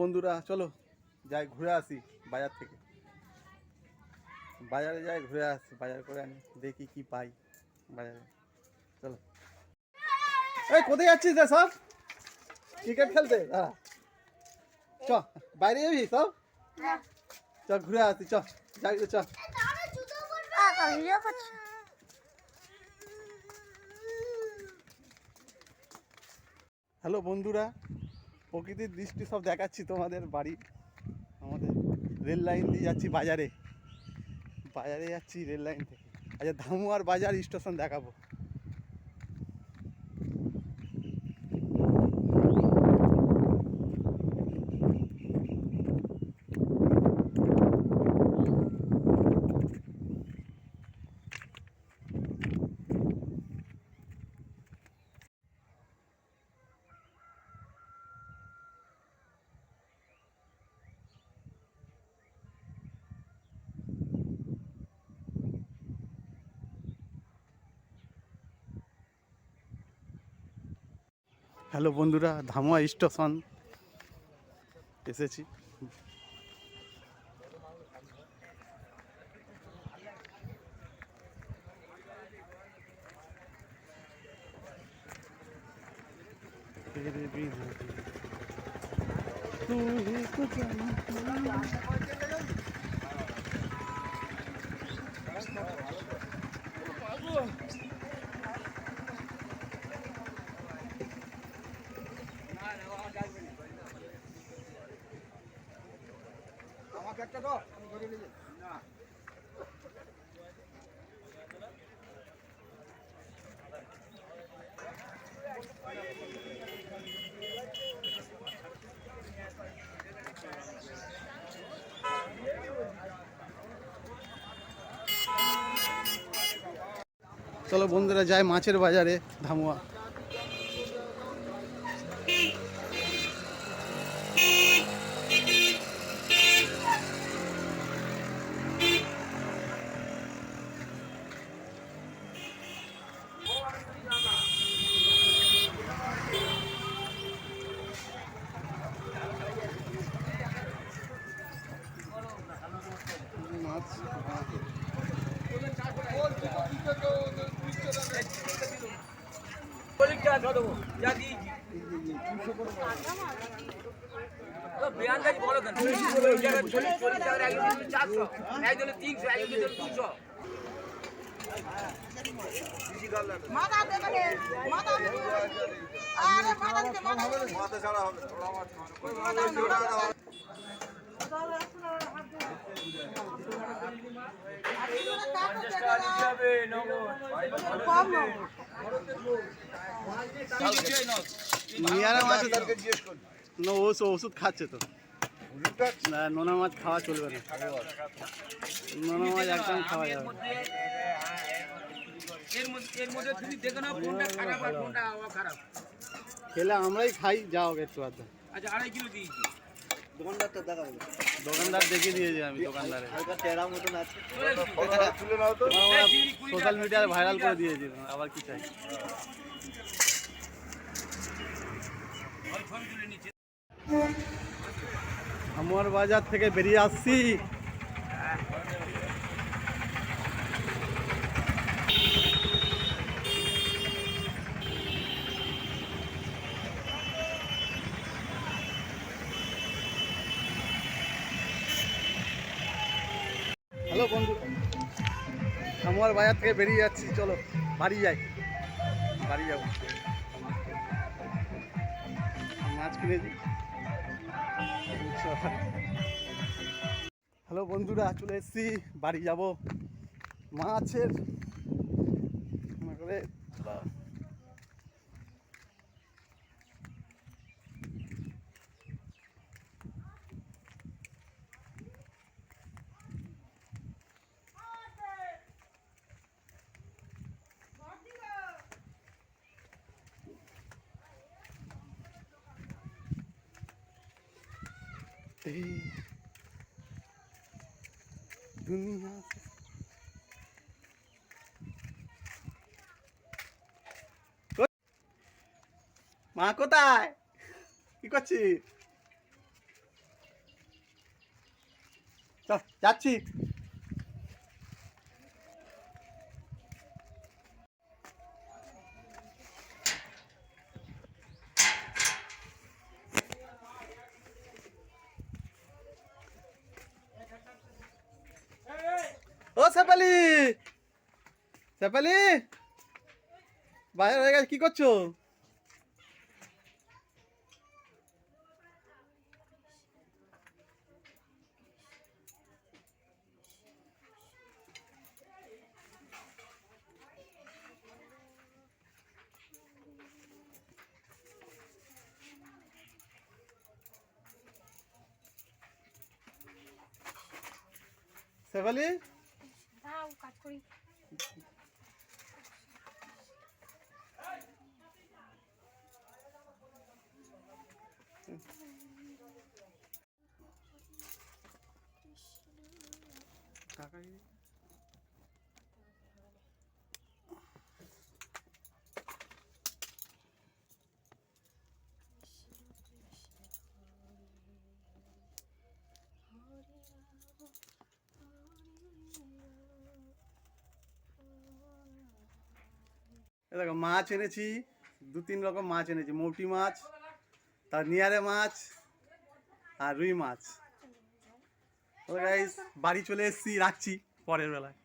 বন্ধুরা, চলো যাই ঘুরে আসি বাজার থেকে। বাজারে যাই ঘুরে আসি, বাজার করে আনি, দেখি কি পাই। বাজারে চলো। এই কোথায় যাচ্ছিস রে সব? ক্রিকেট খেলতে? দাঁড়া। চ বাইরে যাবি সব চ ঘুরে আসি চ যাই চ। হ্যালো বন্ধুরা প্রকৃতির দৃষ্টি সব দেখাচ্ছি তোমাদের বাড়ি আমাদের রেল লাইন দিয়ে যাচ্ছি বাজারে। বাজারে যাচ্ছি রেল লাইন থেকে। আচ্ছা ধামুয়ার বাজার স্টেশন দেখাবো। হ্যালো বন্ধুরা ধামুয়া স্টেশন এসেছি। ব্যাগটা চলো বন্ধুরা যায় মাছের বাজারে ধামুয়া। মাথা দেবে মাথা দেবে আরে মাথা দিতে মাথা কম নিয়ারা মাছ না ওষুধ ওষুধ খাচ্ছে তো। না নোনা মাছ খাওয়া চলবে না। নোনা মাছ একদম খাওয়া যাবে না। এর মধ্যে এর মধ্যে তুমি দেখে নাও কোনটা খারাপ আর কোনটা খারাপ। খেলে আমরাই খাই যাও একটু আধ। আচ্ছা আড়াই কিলো দিয়েছি দোকানদার দেখিয়ে দিয়েছি আমি দোকানদারে। চলে এসছি। সোশ্যাল মিডিয়ায় ভাইরাল করে দিয়েছি আবার কি চাই? ওই ফোন তুলে নিচ্ছে আমার বাজার থেকে বেরিয়ে আসছি। আমার বাজার থেকে বেরিয়ে যাচ্ছি, চলো, বাড়ি যাই। বাড়ি যাব। মাছ কিনেছি। হ্যালো বন্ধুরা, চলে এসেছি, বাড়ি যাব। মাছের মনে দুনিয়া মা কোথায়? কি করছিস? যাচ্ছি। সেপালি সেপালি বাইরে হয়ে গেছে কি করছো সেপালি দাও কাজ করি। কাকাই দেখো মাছ এনেছি, দু তিন রকম মাছ এনেছি, মৌটি মাছ, তার নিয়ারে মাছ আর রুই মাছ। বাড়ি চলে এসেছি, রাখছি পরের বেলায়।